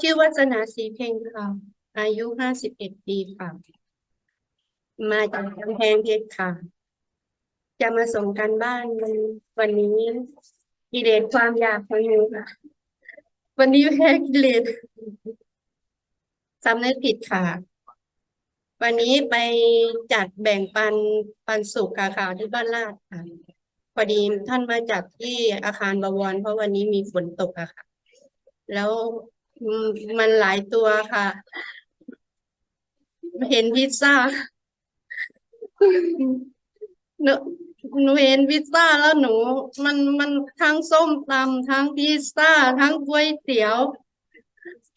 ชื่อวัฒนาศรีเพ็งค่ะ อายุห้าสิบเอ็ดปีค่ะ มาจากกำแพงเพชรค่ะ จะมาส่งการบ้านวันวันนี้กิเลสความอยากของหนูค่ะ วันนี้แพ้กิเลสสำนึกผิดค่ะ วันนี้ไปจัดแบ่งปันปันสุขค่ะค่ะที่บ้านลาดค่ะพอดีท่านมาจากที่อาคารบวร เพราะวันนี้มีฝนตกอะค่ะ แล้วมมันหลายตัวค่ะ เห็นพิซซ่าหนูหนูเห็นพิซซ่าแล้วหนู มันมันทั้งส้มตำทั้งพิซซ่า ทั้งก๋วยเตี๋ยว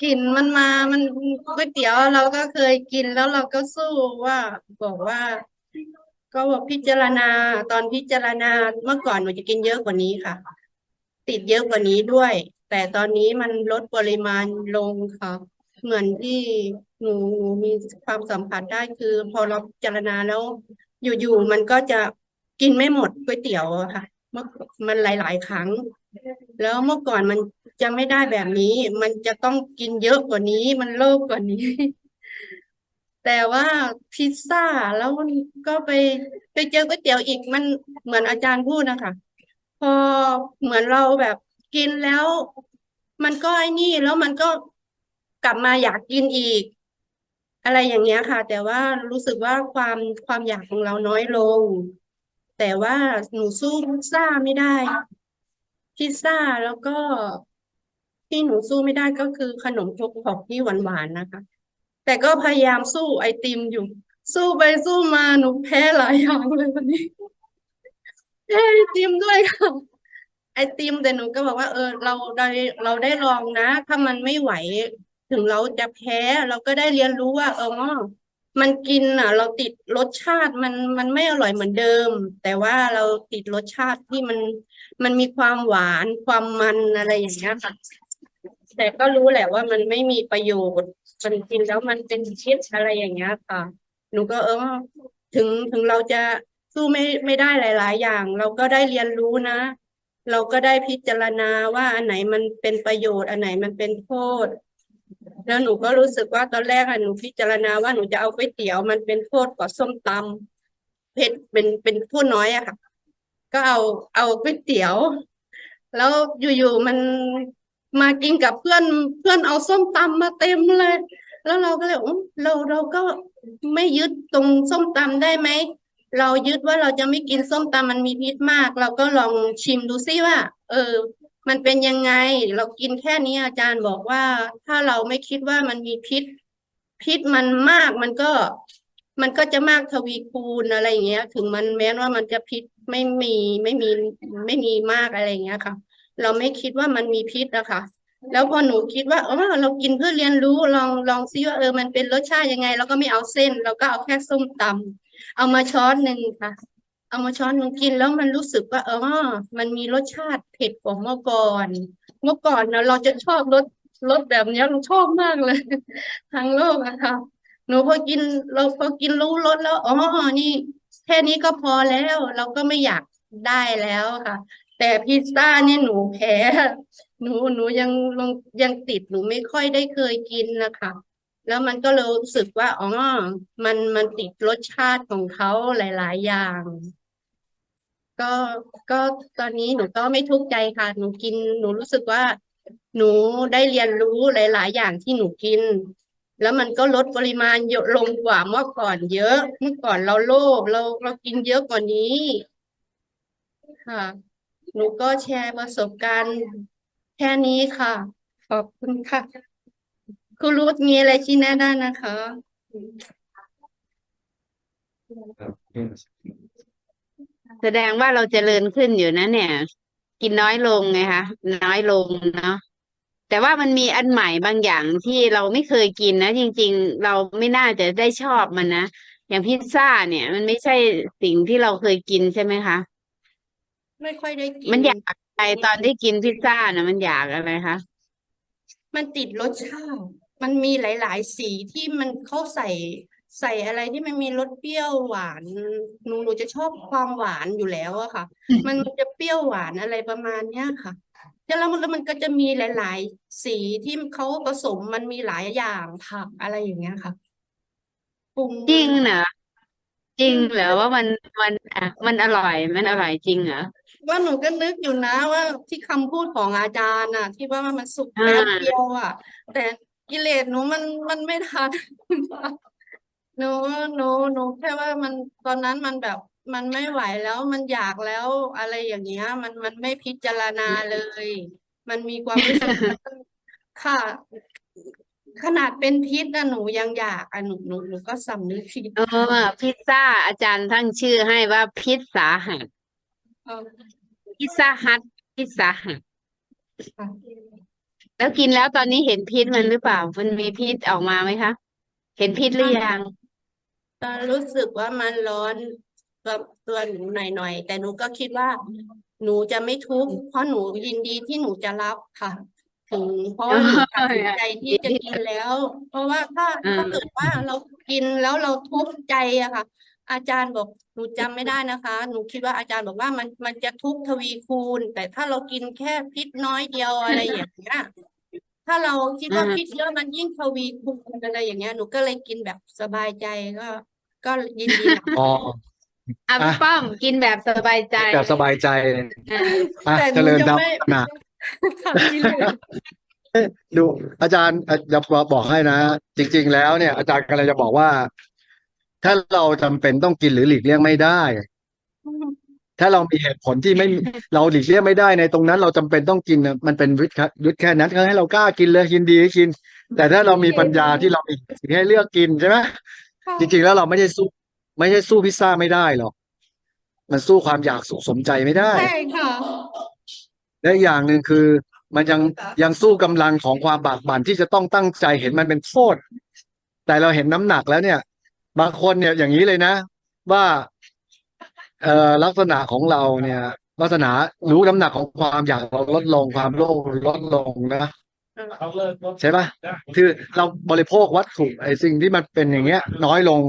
กลิ่นมันมา มันก๋วยเตี๋ยวเราก็เคยกินแล้วเราก็สู้ว่า บอกว่า ก็บอกพิจารณา ตอนพิจารณาเมื่อก่อนหนูจะกินเยอะกว่านี้ค่ะ ติดเยอะกว่านี้ด้วย แต่ตอนนี้มันลดปริมาณลงค่ะเหมือนที่หนูมีความสัมผัสได้คือ พอเราพิจารณาแล้ว อยู่ๆมันก็จะกินไม่หมดก๋วยเตี๋ยวค่ะเมื่อมันหลาย ๆ ครั้ง แล้วเมื่อก่อนมันจะไม่ได้แบบนี้ มันจะต้องกินเยอะกว่านี้ มันโลภกว่านี้ แต่ว่าพิซซ่าแล้วก็ไปไปเจอก๋วยเตี๋ยวอีกมันเหมือนอาจารย์พูดนะคะ พอเหมือนเราแบบกินแล้ว มันก็ไอ้นี่แล้วมันก็กลับมาอยากกินอีก อะไรอย่างเงี้ยค่ะ แต่ว่ารู้สึกว่าความความอยากของเราน้อยลง แต่ว่าหนูสู้พิซซ่าไม่ได้พิซซ่าแล้วก็ที่หนูสู้ไม่ได้ก็คือขนมครกของที่หวานๆนะคะ แต่ก็พยายามสู้ไอติมอยู่ สู้ไปสู้มาหนูแพ้หลายอย่างเลยวันนี้ แพ้ไอติมด้วยค่ะไอติมแต่หนูก็บอกว่า เออ เราได้เราได้ลองนะ ถ้ามันไม่ไหว ถึงเราจะแพ้ เราก็ได้เรียนรู้ว่า เออมันกินอะ เราติดรสชาติมันมันไม่อร่อยเหมือนเดิม แต่ว่าเราติดรสชาติที่มันมันมีความหวานความมันอะไรอย่างเงี้ยค่ะแต่ก็รู้แหละว่ามันไม่มีประโยชน์มันกินแล้วมันเป็นพิษอะไรอย่างเงี้ยค่ะ หนูก็เออถึงถึงเราจะ สู้ไม่ไม่ได้หลาย ๆ อย่าง เราก็ได้เรียนรู้นะ เราก็ได้พิจารณาว่าอันไหนมันเป็นประโยชน์ อันไหนมันเป็นโทษ แล้วหนูก็รู้สึกว่าตอนแรกอะหนูพิจารณาว่าหนูจะเอาก๋วยเตี๋ยวมันเป็นโทษกว่าส้มตำเผ็ดเป็นเป็นโทษน้อยอะค่ะ ก็เอาเอาก๋วยเตี๋ยว แล้วอยู่ๆมันมากินกับเพื่อนเพื่อนเอาส้มตำมาเต็มเลย แล้วเราก็เลยอุ๊ยเราเราก็ไม่ยึดตรงส้มตำได้ไหม เรายึดว่าเราจะไม่กินส้มตำมันมีพิษมาก เราก็ลองชิมดูซิว่า เออ มันเป็นยังไง เรากินแค่นี้อาจารย์บอกว่า ถ้าเราไม่คิดว่ามันมีพิษ พิษมันมากมันก็ มันก็จะมากทวีคูณอะไรอย่างเงี้ย ถึงมันแม้ว่ามันจะพิษไม่มีไม่มีไม่มีมากอะไรอย่างเงี้ยค่ะ เราไม่คิดว่ามันมีพิษอะคะแล้วพอหนูคิดว่าเออเรากินเพื่อเรียนรู้ลองลองซิว่าเออมันเป็นรสชาติยังไงเราก็ไม่เอาเส้น เราก็เอาแค่ส้มตำ เอามาช้อนหนึ่งค่ะ เอามาช้อนหนึ่งกินแล้วมันรู้สึกว่าเออมันมีรสชาติเผ็ดกว่าเมื่อก่อน เมื่อก่อนนะเราจะชอบรสรสแบบนี้เราชอบมากเลย ทั้งโลกอะค่ะหนูพอกินเราพอกินรู้รสแล้วอ๋อนี่แค่นี้ก็พอแล้ว เราก็ไม่อยากได้แล้วค่ะ แต่พิซซ่าเนี่ยหนูแพ้หนูหนูยังลงยังติดหนูไม่ค่อยได้เคยกินนะคะ แล้วมันก็เลยรู้สึกว่าอ๋อมันมันติดรสชาติของเขาหลาย ๆ อย่าง ก็ก็ตอนนี้หนูก็ไม่ทุกข์ใจค่ะ หนูกิน หนูรู้สึกว่า หนูได้เรียนรู้หลาย ๆ อย่างที่หนูกิน แล้วมันก็ลดปริมาณเยอะลงกว่าเมื่อก่อนเยอะ เมื่อก่อนเราโลภเราเรากินเยอะกว่านี้ค่ะ หนูก็แชร์ประสบการณ์แค่นี้ค่ะ ขอบคุณค่ะ คุณรู้มีอะไรชี้แนะได้นะคะ แสดงว่าเราเจริญขึ้นอยู่นะเนี่ย กินน้อยลงไงคะน้อยลงเนาะแต่ว่ามันมีอันใหม่บางอย่างที่เราไม่เคยกินนะจริง ๆ เราไม่น่าจะได้ชอบมันนะอย่างพิซซ่าเนี่ย มันไม่ใช่สิ่งที่เราเคยกินใช่ไหมคะไม่ค่อยได้กิมันอยากอะไรตอนที่กินพิซซ่านะมันอยากอะไรคะมันติดรสชาติ มันมีหลาย ๆ สีที่มันเขาใส่ใส่อะไรที่มันมีรสเปรี้ยวหวานหนูหนูจะชอบความหวานอยู่แล้วอะค่ะ มันมันจะเปรี้ยวหวานอะไรประมาณเนี้ยค่ะแล้วมันแล้วมันก็จะมีหลาย ๆ สีที่เขาผสมมันมีหลายอย่างผักอะไรอย่างเงี้ยค่ะปรุงจริงเหรอจริงเหรอว่ามันมันอะมันอร่อยมันอร่อยจริงเหรอว่าหนูก็นึกอยู่นะว่าที่คำพูดของอาจารย์น่ะ ที่ว่ามันสุกอ่าแป๊บเดียวอะ แต่ กิเลสหนูมันมันไม่ทันหนูหนูหนูแค่ว่ามันตอนนั้นมันแบบมันไม่ไหวแล้วมันอยากแล้วอะไรอย่างเงี้ย มันมันไม่พิจารณาเลย มันมีความรู้สึกว่าค่ะ ขนาดเป็นพิษนะหนูยังอยากอะหนูหนูหนูก็สำนึกผิดเออพิซซ่าอาจารย์ตั้งชื่อให้ว่าพิซซ่าหัดเออพิซซ่าฮัทพิซซ่าหัดค่ะ แล้วกินแล้วตอนนี้เห็นพิษมันหรือเปล่า มันมีพิษออกมาไหมคะ เห็นพิษหรือยัง ตอนรู้สึกว่ามันร้อนกับตัวหนูหน่อยๆ แต่หนูก็คิดว่า หนูจะไม่ทุกข์เพราะหนูยินดีที่หนูจะรับค่ะถึงเพราะว่าหนูตัดสินใจที่จะกินแล้ว เพราะว่าถ้าถ้าเกิดว่าเรากินแล้วเราทุกข์ใจอะค่ะ อาจารย์บอกหนูจำไม่ได้นะคะ หนูคิดว่าอาจารย์บอกว่ามันมันจะทุกข์ทวีคูณ แต่ถ้าเรากินแค่พิษน้อยเดียวอะไรอย่างเงี้ยถ้าเราคิดว่าอืมพิษเยอะมันยิ่งทวีคูณอะไรอย่างเงี้ยหนูก็เลยกินแบบสบายใจก็ ก็ยินดีรับอ๋ออะพี่อะป้อมกินแบบสบายใจแบบสบายใจอะอะแต่หเจนูริญจะธรรมไม่นะค่ะพี่เลยดูอาจารย์อะจะบอกให้นะ จริง ๆ แล้วเนี่ย อาจารย์กำลังจะบอกว่า ถ้าเราจำเป็นต้องกินหรือหลีกเลี่ยงไม่ได้ ถ้าเรามีเหตุผลที่ไม่เราหลีกเลี่ยงไม่ได้ในตรงนั้น เราจำเป็นต้องกินน่ะมันเป็นวิทย์ยุทธแค่นั้นก็ให้เรากล้ากินเลยยินดีให้กิน แต่ถ้าเรามีปัญญาที่เรามีสิ่งให้เลือกกินใช่ไหมค่ะจริงๆแล้วเราไม่ใช่สู้ ไม่ใช่สู้พิซซ่าไม่ได้หรอกมันสู้ความอยากสุขสมใจไม่ได้ใช่ค่ะและอีกอย่างหนึ่งคือมันยังยังสู้กำลังของความบากบั่นที่จะต้องตั้งใจเห็นมันเป็นโทษ แต่เราเห็นน้ำหนักแล้วเนี่ย บางคนเนี่ยอย่างนี้เลยนะ ว่าเอ่อลักษณะของเราเนี่ยลักษณะรู้น้ำหนักของความอยากเราลดลงความโลภลดลงนะใช่ปะคือเราบริโภควัตถุไอ้สิ่งที่มันเป็นอย่างเงี้ย น้อยลง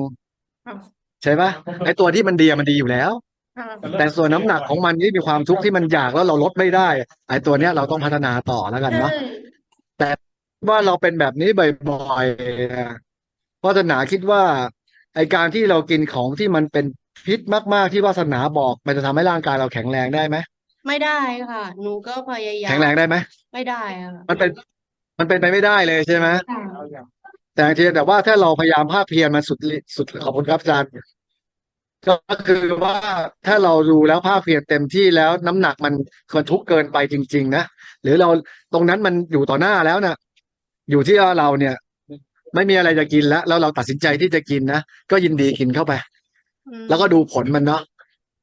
ใช่ปะไอ้ตัวที่มันดีมันดีอยู่แล้ว แต่ส่วนน้ำหนักของมันที่มีความทุกข์ที่มันอยากแล้วเราลดไม่ได้ ไอ้ตัวเนี้ยเราต้องพัฒนาต่อแล้วกันเนาะใช่ว่าเราเป็นแบบนี้บ่อยๆนะวาสนาคิดว่า ไอการที่เรากินของที่มันเป็นพิษมาก ๆ ที่วาสนาบอก มันจะทำให้ร่างกายเราแข็งแรงได้ไหมไม่ได้ค่ะ หนูก็พยายาแข็มงแรงได้ไหมไม่ได้อะค่ะมันเป็น มันเป็นไปไม่ได้เลยใช่ไหมค่ะแต่ทีแต่ว่าถ้าเราพยายามภาคเพียรมันสุดฤสุดขอบคุณครับอาจารย์ก็คือว่าถ้าเราดูแล้วภาคเพียรเต็มที่แล้วน้ำหนักมันมันทุกข์เกินไปจริง ๆ นะหรือเราตรงนั้นมันอยู่ต่อหน้าแล้วนะอยู่ที่ว่าเราเนี่ย ไม่มีอะไรจะกินแล้ว แล้วเราตัดสินใจที่จะกินนะก็ยินดีกินเข้าไปอืมแล้วก็ดูผลมันเนาะ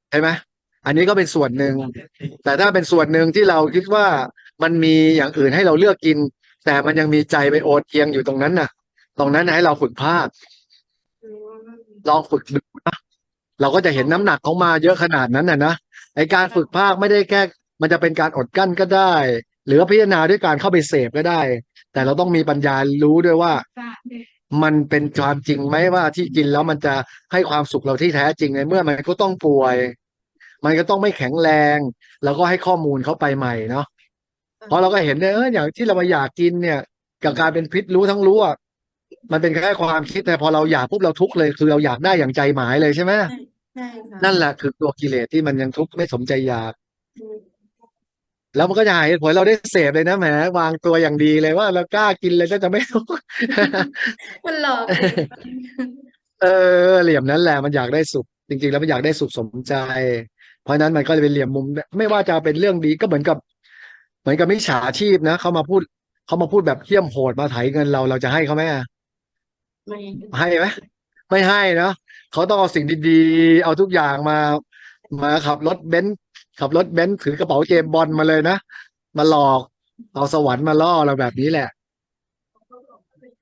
ใช่ไหมอันนี้ก็เป็นส่วนหนึ่ง แต่ถ้าเป็นส่วนหนึ่งที่เราคิดว่ามันมีอย่างอื่นให้เราเลือกกิน แต่มันยังมีใจไปโอดเอียงอยู่ตรงนั้นน่ะ ตรงนั้นนะให้เราฝึกภาคอืมลองฝึกดูนะเราก็จะเห็นน้ำหนักเขามาเยอะขนาดนั้นน่ะนะไอการฝึกภาคไม่ได้แค่มันจะเป็นการอดกั้นก็ได้ หรือว่าพิจารณาด้วยการเข้าไปเสพก็ได้ แต่เราต้องมีปัญญารู้ด้วยว่า มันเป็นความจริงไหมว่าที่กินแล้วมันจะให้ความสุขเราที่แท้จริงในเมื่อมันก็ต้องป่วย มันก็ต้องไม่แข็งแรง แล้วก็ให้ข้อมูลเขาไปใหม่เนาะเพราะเราก็เห็นเนี่ยเอออย่างที่เรามาอยากกินเนี่ย กับการเป็นพิษรู้ทั้งรู้อะมันเป็นแค่ความคิดแต่พอเราอยากปุ๊บเราทุกข์เลยคือเราอยากได้อย่างใจหมายเลยใช่ไหมใช่ค่ะนั่นแหละคือตัวกิเลสที่มันยังทุกข์ไม่สมใจอยากอืม แล้วมันก็จะหายผลเราได้เสพเลยนะแหมวางตัวอย่างดีเลยว่าเรากล้ากินเลยก็จะไม่ทุกมันหลอกเออเหลี่ยมนั้นแหละมันอยากได้สุข จริง ๆ แล้วมันอยากได้สุขสมใจ เพราะนั้นมันก็เลยเป็นเหลี่ยมมุม ไม่ว่าจะเป็นเรื่องดีก็เหมือนกับ เหมือนกับมิจฉาชีพนะเขามาพูดเขามาพูดแบบเหี้ยมโหดมาไถเงินเราเราจะให้เขาไหมอะไม่ให้ไหมไม่ให้เนาะเขาต้องเอาสิ่งดีๆ เอาทุกอย่างมามาขับรถเบนซ์ ขับรถเบนซ์ถือกระเป๋าเจมบอลมาเลยนะ มาหลอก เอาสวรรค์มาล่อเราแบบนี้แหละ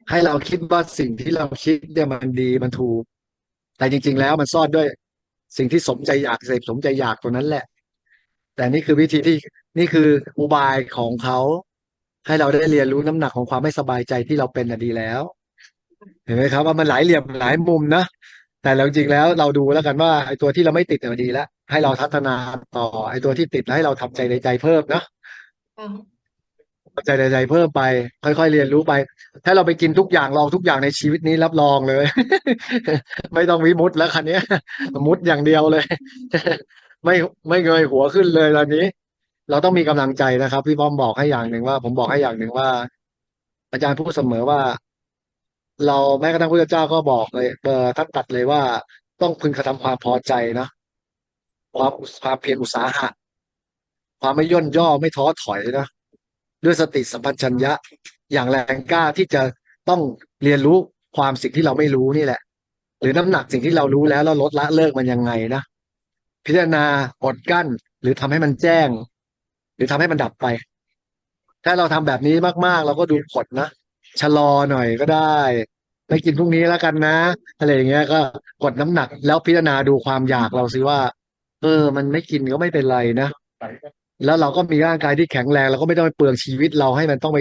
ให้เราคิดว่าสิ่งที่เราคิดเนี่ยมันดีมันถูก แต่จริง ๆ แล้วมันซ่อนด้วยสิ่งที่สมใจอยากเสพสมใจอยากตัวนั้นแหละ แต่นี่คือวิธีที่นี่คืออุบายของเขาให้เราได้เรียนรู้น้ำหนักของความไม่สบายใจที่เราเป็นน่ะดีแล้ว เห็นไหมครับว่ามันหลายเหลี่ยมหลายมุมนะแต่แล้วจริงแล้วเราดูแล้วกันว่าไอ้ตัวที่เราไม่ติดเนี่ดีแล้ว ให้เราพัฒนาต่อ ไอ้ตัวที่ติดแล้วให้เราทำใจในใจเพิ่มเนาะค่ะปัจจัยใดๆเพิ่มไป ค่อยๆเรียนรู้ไป ถ้าเราไปกินทุกอย่างลองทุกอย่างในชีวิตนี้รับรองเลย ไม่ต้องวิมุตแล้วคันนี้ยมุดอย่างเดียวเลย ไม่ไม่เงยหัวขึ้นเลยตอนนี้ เราต้องมีกำลังใจนะครับ พี่ป้อมบอกให้อย่างหนึ่งว่า ผมบอกให้อย่างหนึ่งว่า อาจารย์พูดเสมอว่า เราแม้กระทั่งพระเจ้าก็บอกเลยเออท่านตัดเลยว่าต้องพึงกระทำความพอใจนะ ความความเพียรอุตสาหะ ความไม่ย่นย่อไม่ท้อถอยนะ ด้วยสติสัมปชัญญะ อย่างแรงกล้าที่จะต้องเรียนรู้ความสิ่งที่เราไม่รู้นี่แหละ หรือน้ำหนักสิ่งที่เรารู้แล้วแล้วลดละเลิกมันยังไงนะ พิจารณาอดกั้น หรือทำให้มันแจ้ง หรือทำให้มันดับไป ถ้าเราทำแบบนี้มากๆ เราก็ดูผลนะชะลอหน่อยก็ได้ไม่กินพรุ่งนี้แล้วกันนะอะไรอย่างเงี้ยก็กดน้ำหนัก แล้วพิจารณาดูความอยากเราสิว่า เออ มันไม่กินก็ไม่เป็นไรนะ แล้วเราก็มีร่างกายที่แข็งแรงเราก็ไม่ต้องไปเปลืองชีวิตเราให้มันต้องไป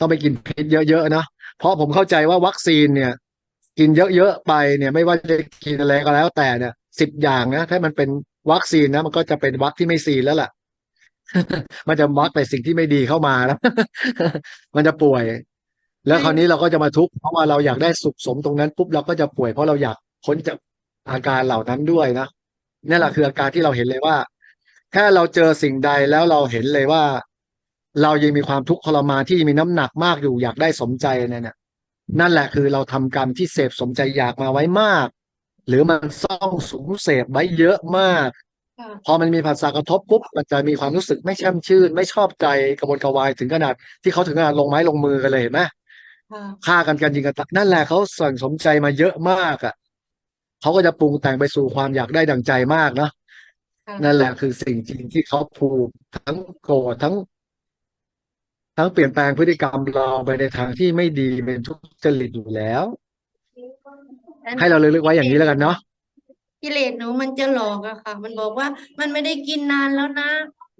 ต้องไปกินพิษเยอะๆนะเพราะผมเข้าใจว่าวัคซีนเนี่ย กินเยอะๆไปเนี่ย ไม่ว่าจะกินอะไรก็แล้วแต่เนี่ยสิบอย่างนะถ้ามันเป็นวัคซีนนะมันก็จะเป็นวัคที่ไม่ซีนแล้วล่ะ มันจะวัคแต่สิ่งที่ไม่ดีเข้ามาแล้ว มันจะป่วย แล้วคราวนี้เราก็จะมาทุกข์เพราะว่าเราอยากได้สุขสมตรงนั้นปุ๊บเราก็จะป่วยเพราะเราอยากพ้นจากอาการเหล่านั้นด้วยนะ นี่แหละคืออาการที่เราเห็นเลยว่า ถ้าเราเจอสิ่งใดแล้วเราเห็นเลยว่า เรายังมีความทุกข์ทรมานที่มีน้ำหนักมากอยู่อยากได้สมใจเนี่ยนะนั่นแหละคือเราทำกรรมที่เสพสมใจอยากมาไว้มาก หรือมันซ่องสุมเสพไว้เยอะมากค่ะพอมันมีภาษากระทบปุ๊บมันจะมีความรู้สึกไม่แช่มชื่น ไม่ชอบใจกระวนกระวายถึงขนาด ที่เขาถึงขนาดลงไม้ลงมือกันเลยเห็นไหมค่ะฆ่ากันกันยิงกันตายนั่นแหละเขาสั่งสมใจมาเยอะมากอะ เขาก็จะปรุงแต่งไปสู่ความอยากได้ดังใจมากเนาะค่ะนั่นแหละคือสิ่งจริงที่เขาผูกทั้งโกรธทั้ง ทั้งเปลี่ยนแปลงพฤติกรรมเราไปในทางที่ไม่ดีเป็นทุจริตอยู่แล้ว ให้เราเลยลึกไว้อย่างนี้แล้วกันเนาะกิเลสหนูมันจะหลอกอะค่ะ มันบอกว่ามันไม่ได้กินนานแล้วนะ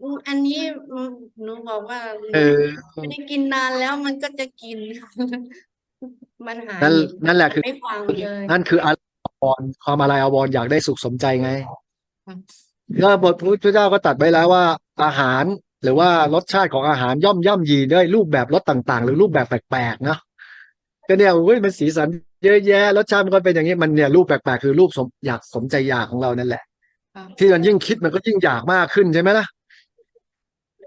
อืมอันนี้อืมหนูบอกว่าหนูเออไม่ได้กินนานแล้วมันก็จะกินมันหานั่นเหตุนั่นแหละคือไม่ฟังเลยนั่นคืออา วรณ์ความอะไรอาวรณ์อยากได้สุขสมใจไงค่ะก็บทพระพุทธเจ้าก็ตรัดไว้แล้วว่า อาหารหรือว่ารสชาติของอาหารย่อมย่ำยีด้วยรูปแบบรสต่างๆ หรือรูปแบบแปลกๆเนาะก็เนี่ยอุ้ยมันสีสันเยอะแยะรสชาติมันก็เป็นอย่างนี้มันเนี่ยรูปแปลกๆคือรูปสมอยากสมใจอยากของเรานั่นแหละค่ะที่มันยิ่งคิดมันก็ยิ่งอยากมากขึ้นใช่ไหมล่ะ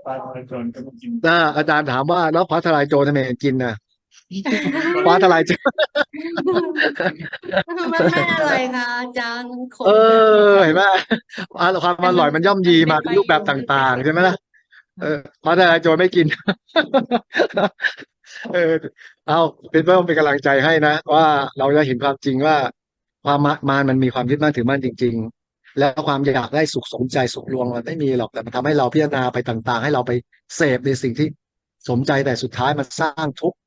ปลาทะเลจรก็มากินอ่าอาจารย์ถามว่าแล้วฟ้าทลายโจรทำไมกินน่ะ ฟ้าทลายโจรมันไม่อร่อยค่ะอาจารย์มันขมเออ เห็นไหมอ่าความอร่อยมันย่อมยีมาในรูปแบบต่างๆใช่ไหมล่ะเออฟ้าทลายโจรไม่กิน เออ เอาเป็นเพื่อเป็นกำลังใจให้นะว่าเราจะเห็นความจริงว่า ความมามารมันมีความยึดมั่นถือมั่นจริง ๆ แล้วความอยากได้สุขสมใจสุขลวงมันไม่มีหรอกแต่มันทำให้เราพิจารณาไปต่าง ๆ ให้เราไปเสพในสิ่งที่สมใจแต่สุดท้ายมันสร้างทุกข์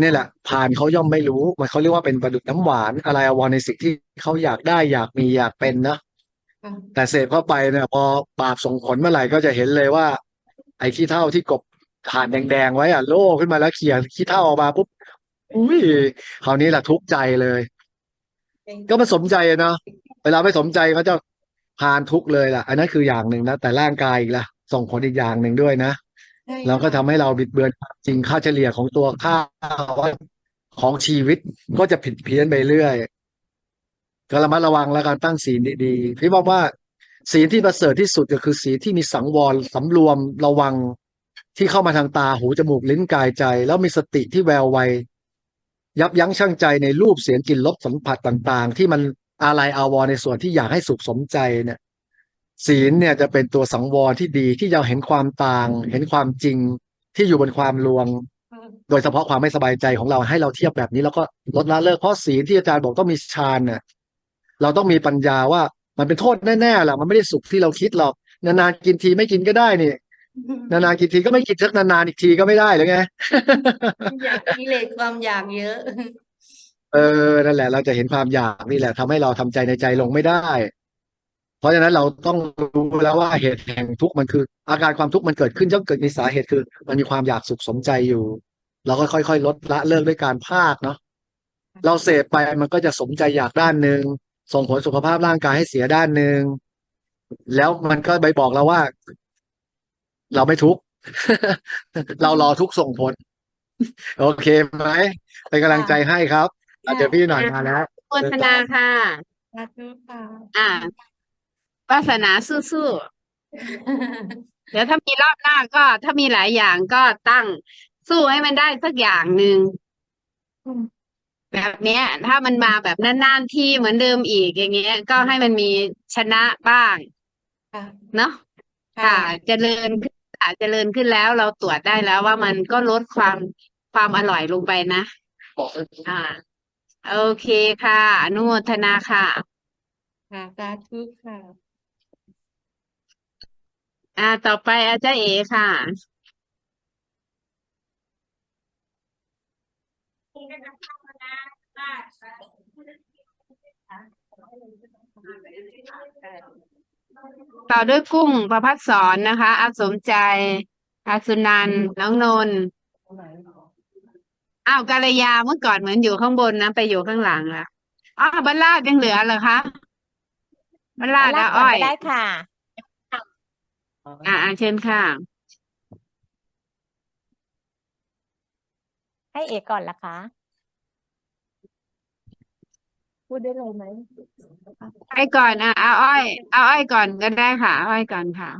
นี่แหละผ่านเขาย่อมไม่รู้ มันเขาเรียกว่าเป็นประดุจน้ำหวานอะไรอาวรณ์ในสิ่งที่เขาอยากได้อยากมีอยากเป็นนะค่ะแต่เสพเข้าไปเนี่ยพอบาปส่งผลเมื่อไหร่ก็จะเห็นเลยว่า ไอ้ขี้เถ้าที่กบฐานแดงๆไว้อะโล่ขึ้นมาแล้วเขี่ยขี้เถ้าออกมาปุ๊บอุ้ยคราวนี้แหละทุกข์ใจเลย ก็มาสมใจอะเนาะเวลาไม่สมใจเขาจะพานทุกข์เลยล่ะ อันนั้นคืออย่างหนึ่งนะแต่ร่างกายอีกล่ะส่งผลอีกอย่างหนึ่งด้วยนะ ใช่เราก็ทำให้เราบิดเบือนจริงค่าเฉลี่ยของตัวค่าของชีวิตก็จะผิดเพี้ยนไปเรื่อยก็ระมัดระวังและการตั้งศีลดีๆพี่บอกว่าศีลที่ประเสริฐที่สุดก็คือศีลที่มีสังวรสำรวมระวังที่เข้ามาทางตาหูจมูกลิ้นกายใจ แล้วมีสติที่แววไวยับยั้งชั่งใจในรูปเสียงกลิ่นรสสัมผัสต่าง ๆ ที่มันอะไรอาวรในส่วนที่อยากให้สุขสมใจเนี่ย ศีลเนี่ยจะเป็นตัวสังวรที่ดีที่จะเห็นความต่าง เห็นความจริงที่อยู่บนความลวงค่ะโดยเฉพาะความไม่สบายใจของเราให้เราเทียบแบบนี้แล้วก็ลดละเลิกเพราะศีลที่อาจารย์บอกต้องมีฌานเนี่ยเราต้องมีปัญญาว่ามันเป็นโทษแน่ๆแหละมันไม่ได้สุขที่เราคิดหรอกนานๆกินทีไม่กินก็ได้นี่นานๆกินทีก็ไม่กินสักนานๆอีกทีก็ไม่ได้หรือไงอยากกิเลสความอยากเยอะ เออนั่นแหละ เราจะเห็นความอยากนี่แหละทำให้เราทำใจในใจลงไม่ได้ เพราะฉะนั้นเราต้องรู้แล้วว่าเหตุแห่งทุกข์มันคือ อาการความทุกข์มันเกิดขึ้นย่อมเกิดมีสาเหตุคือ มันมีความอยากสุขสมใจอยู่ เราก็ค่อยๆ ลดละเลิกด้วยการภาคเนาะเราเสพไปมันก็จะสมใจอยากด้านหนึ่งส่งผลสุขภาพร่างกายให้เสียด้านหนึ่งแล้วมันก็ไปบอกเราว่า เราไม่ทุกข์เรารอทุกส่งผล โอเคไหมเป็นกำลังใจให้ครับอะเดี๋ยวพี่หน่อยมาแล้วโฆษณาค่ะสาธุค่ะอ่า วาสนาสู้ๆ เดี๋ยวถ้ามีรอบหน้าก็ถ้ามีหลายอย่างก็ตั้งสู้ให้มันได้สักอย่างหนึ่งอืมแบบเนี้ย ถ้ามันมาแบบนานๆที่เหมือนเดิมอีกอย่างเงี้ย ก็ให้มันมีชนะบ้างค่ะเนาะค่ะเจริญขึ้นค่ะเจริญขึ้นแล้วเราตรวจได้แล้วว่ามันก็ลดความความอร่อยลงไปนะอ่าโอเคค่ะอนุโมทนาค่ะค่ะสาธุค่ะ อ่า ต่อไปอาจารย์เอค่ะ ต่อด้วยกุ้งประพัดสอนนะคะ อาสมใจ อาสุนันท์น้องนนท์อ้าวกาลยาเมื่อก่อนเหมือนอยู่ข้างบนนะ ไปอยู่ข้างหลังละอ้าวบัลลาดยังเหลือเหรอคะบัลลาดลาอาดก่ออ้นอย ก็ได้ค่ะ อ่าเชิญค่ะ ให้เอกก่อนละคะ พูดได้เลยไหมไปก่อนอะเอาอ้อย เอาอ้อยก่อนก็ได้ค่ะเอาอ้อยก่อนค่ะ